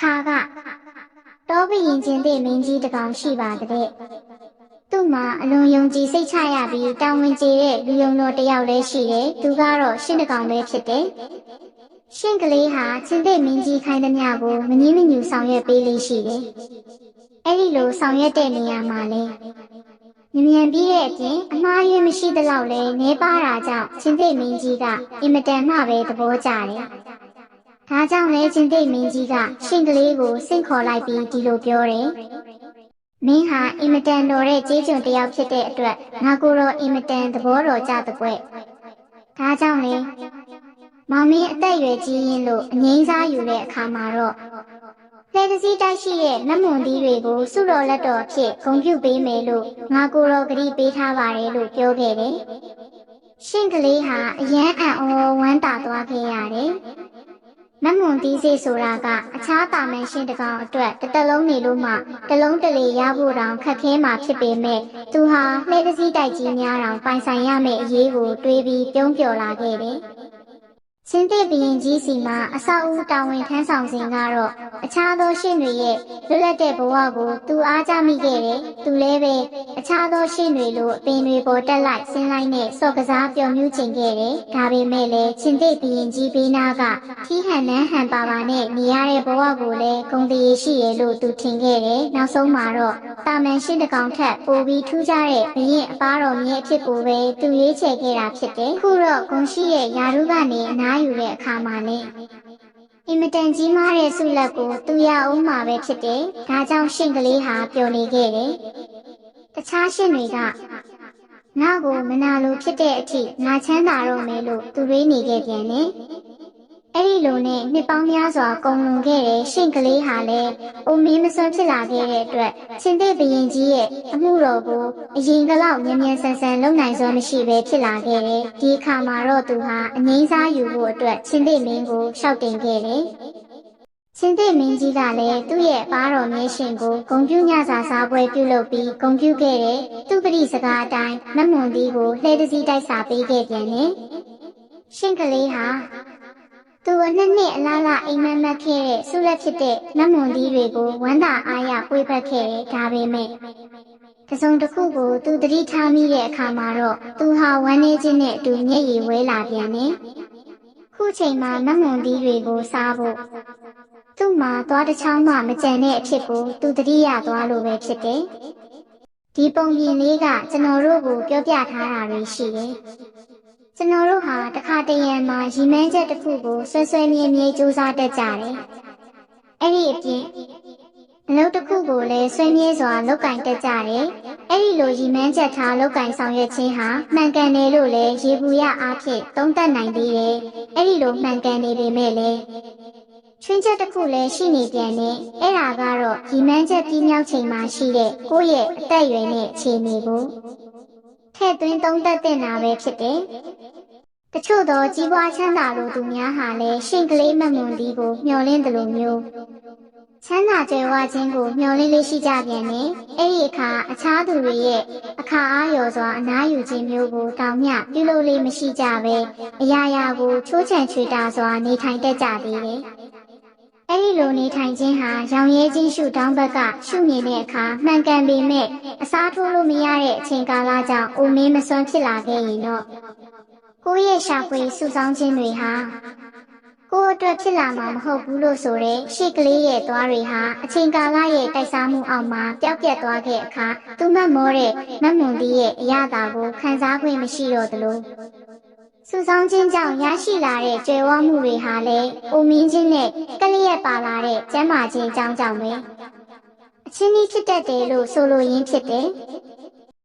အခါကတောဘရင်ချင်းတဲ့မင်းကြီးတစ်ကောင်ရှိပါတဲ့သူ့မှာအလွန်ယုံကြည်စိတ်ချရပြီးတောင်းဝင်ကြတဲ့လူယုံတော်တစ်ယောက်လည်းရှိတယ်သူကတော့ရှင်းတစ်ကောင်ပဲဖြစ်တယ်ရှင်းကလေးဟာချင်းတဲ့မင်းကြီးခိုင်းသမျှကိုမငြင်းမညူဆောင်ရွက်ပေးလေးရှိတယ်အဲ့ဒီလိုဆောင်ရွက်တဲ့နေရာမှာလဲမြင်မြန်ပြီးတဲ့အပြင်အမှားယွင်းမရှိသလောက်လဲနေပါတာကြောင့်ချင်းတဲ့မင်းကြီးကအင်မတန်မှပဲသဘောကျတယ်။ ဒါကြောင့်လဲချင်းတဲ့မင်းကြီးကရှင်ကလေးကိုဆင့်ခေါ်လိုက်ပြီးဒီလိုပြောတယ်။မင်းဟာအင်မတန်တော်တဲ့ကျေးကျွန်တစ်ယောက်ဖြစ်တဲ့အတွက်ငါကိုယ်တော့အင်မတန်သဘောတော်ကြတဲ့ကွ။ဒါကြောင့်လဲမောင်မင်းအသက်အရွယ်ကြီးရင်လို့အငိမ့်စားယူတဲ့အခါမှာတော့လက်တစည်းတိုက်ရှိတဲ့နတ်မွန်သီးတွေကိုစုတော်လက်တော်အဖြစ်ဂုံပြုပေးမယ်လို့ငါကိုယ်တော်ကတိပေးထားပါတယ်လို့ပြောခဲ့တယ်။ရှင်ကလေးဟာအယမ်းအံ့ဩဝမ်းသာသွားခဲ့ရတယ်။ နတ်မွန်သီးစေးဆိုတာကအခြားတာမန်ရှင်တကောင်အတွက်တစ်တလုံးနေလို့မှတစ်လုံးတလေရဖို့တောင်ခက်ခဲမှာဖြစ်ပေမဲ့သူဟာလှဲတစည်းတိုက်ကြီးများတောင်ပိုင်ဆိုင်ရမယ့်အရေးကိုတွေးပြီးပြုံးပြော်လာခဲ့တယ်။ ချင်းတဲ့ဘရင်ကြီးစီမှာအဆောက်အဦတာဝန်ထမ်းဆောင်စဉ်ကတော့အခြားသောရှင်တွေရဲ့လွတ်လပ်တဲ့ဘဝကိုသူအားကြမိခဲ့တယ်။သူလည်းပဲအခြားသောရှင်တွေလိုအပင်တွေပေါ်တက်လိုက်ဆင်းလိုက်နဲ့စော့ကစားပျော်မြူးကျင်ခဲ့တယ်။ဒါပေမဲ့လည်းချင်းတဲ့ဘရင်ကြီးဘေးနာကထီးဟန်နန်းဟန်ပါပါနဲ့နေရတဲ့ဘဝကိုလည်းဂုံတရေရှိရဲ့လို့သူထင်ခဲ့တယ်။နောက်ဆုံးမှာတော့တာမန်ရှင်တကောင်ထက်ပိုပြီးထူးခြားတဲ့ဘရင်အပါတော်မြဲအဖြစ်ကိုပဲသူရွေးချယ်ခဲ့တာဖြစ်တယ်။ခုတော့ဂုံရှိရဲ့ယာရုကနေအနားယူတဲ့အခါမှာလည်းအင်မတန်ကြီးမားတဲ့ဆုလက်ကိုသူရအောင်မှာပဲဖြစ်တယ်။ဒါကြောင့်ရှင်ကလေးဟာပျော်နေခဲ့တယ်။တခြားရှင်တွေကငါ့ကိုမနာလိုဖြစ်တဲ့အထိငါချမ်းသာတော့မယ်လို့သူတွေးနေခဲ့ပြန်တယ်။ အဲ့ဒီလိုနဲ့နှစ်ပေါင်းများစွာကုန်လွန်ခဲ့တဲ့ရှင်ကလေးဟာလည်းအိုမင်းမစွန်းဖြစ်လာခဲ့တဲ့အတွက်ရှင်တဲ့ဘရင်ကြီးရဲ့အမှုတော်ကိုအရင်ကလောက်မြန်မြန်ဆန်ဆန်လုပ်နိုင်စွမ်းမရှိဘဲဖြစ်လာခဲ့တယ်။ဒီအခါမှာတော့သူဟာအငိမ့်စားယူဖို့အတွက်ရှင်တဲ့မင်းကိုရှောက်တင်ခဲ့တယ်။ရှင်တဲ့မင်းကြီးကလည်းသူ့ရဲ့ပါတော်မြတ်ရှင်ကိုဂုံပြူညစာစားပွဲပြုလုပ်ပြီးဂုံပြူခဲ့တဲ့သူပရိစကားအတိုင်းမမွန်ဒီကိုလှဲတစည်းတိုက်စာပေးခဲ့ပြန်တယ်။ရှင်ကလေးဟာသူအ နှစ်နှစ်အလားလားအိမ်မက်မက်ခဲ့တဲ့ဆုလက်ဖြစ်တဲ့နတ်မွန်သီးတွေကိုဝမ်းသာအားရပွေဖက်ခဲ့တယ်ဒါပေမဲ့တစုံတစ်ခုကိုသူတတိထားမိတဲ့အခါမှာတော့သူဟာဝမ်းနေခြင်းနဲ့အတူမျက်ရည်ဝဲလာပြန်တယ်ခုချိန်မှာနတ်မွန်သီးတွေကိုစားဖို့သူ့မှာသွားတစ်ချောင်းမှမကြံတဲ့အဖြစ်ကိုသူတတိရသွားလို့ပဲဖြစ်တယ်ဒီပုံပြင်လေးကကျွန်တော်တို့ကိုပြောပြထားတာတွေရှိတယ် ကျွန်တော်တို့ဟာတခါတရံမှာရီမန်းချက်တစ်ခုကိုဆွဲဆွဲမြဲမြဲစူးစမ်းတတ်ကြတယ်။အဲ့ဒီအပြင်အလုပ်တစ်ခုကိုလည်းဆွေးမြဲစွာလုပ်ကင်တတ်ကြတယ်။အဲ့ဒီလိုရီမန်းချက်ထားလုပ်ကင်ဆောင်ရွက်ခြင်းဟာမှန်ကန်တယ်လို့လည်းရေဘူးရအားဖြင့်သုံးသပ်နိုင်သေးတယ်။အဲ့ဒီလိုမှန်ကန်နေပေမဲ့လည်းချွင်းချက်တစ်ခုလည်းရှိနေပြန်တယ်။အဲ့ဒါကတော့ရီမန်းချက်ပြီးမြောက်ချိန်မှာရှိတဲ့ကိုယ့်ရဲ့အသက်အရွယ်နဲ့အခြေအနေကို ထည့်သွင်းသုံးသပ်တင်တာပဲဖြစ်တယ်။တချို့သောကြီးပွားချမ်းသာလိုသူများဟာလည်းရှင်ကလေးမမွန်ဒီကိုမျှော်လင့်တယ်လို့မျိုးချမ်းသာကြွယ်ဝခြင်းကိုမျှော်လင့်လေးရှိကြပြန်တယ်။အဲ့ဒီအခါအခြားသူတွေရဲ့အခါအားလျော်စွာအနားယူခြင်းမျိုးကိုတောင်မျှပြုလုပ်လေးမရှိကြပဲအရာရာကိုချိုးချံချွေတာစွာနေထိုင်တတ်ကြသေးတယ်။ အဲ့ဒီလိုနေထိုင်ခြင်းဟာရောင်ရဲခြင်းရှုတောင်းဘက်ကရှုမြင်တဲ့အခါမှန်ကန်ပေမဲ့အစားထိုးလို့မရတဲ့အချိန်ကာလကြောင့်အိုမင်းမစွမ်းဖြစ်လာခဲ့ရင်တော့ကိုယ့်ရဲ့ရှာဖွေစုဆောင်းခြင်းတွေဟာကိုယ့်အတွက်ဖြစ်လာမှာမဟုတ်ဘူးလို့ဆိုတဲ့ရှေ့ကလေးရဲ့သွားတွေဟာအချိန်ကာလရဲ့တိုက်စားမှုအောက်မှာပျောက်ပြတ်သွားခဲ့အခါသူမတ်မောတဲ့မတ်မွန်ဒီရဲ့အရာတာကိုခံစားခွင့်မရှိတော့သလို စုဆောင်းခြင်းကြောင့်ရရှိလာတဲ့ကြွယ်ဝမှုတွေဟာလည်းအိုမင်းခြင်းနဲ့ကလျက်ပါလာတဲ့ကျမ်းမာခြင်းအကြောင်းကြောင့်ပဲအချင်းကြီးဖြစ်တတ်တယ်လို့ဆိုလိုရင်းဖြစ်တယ်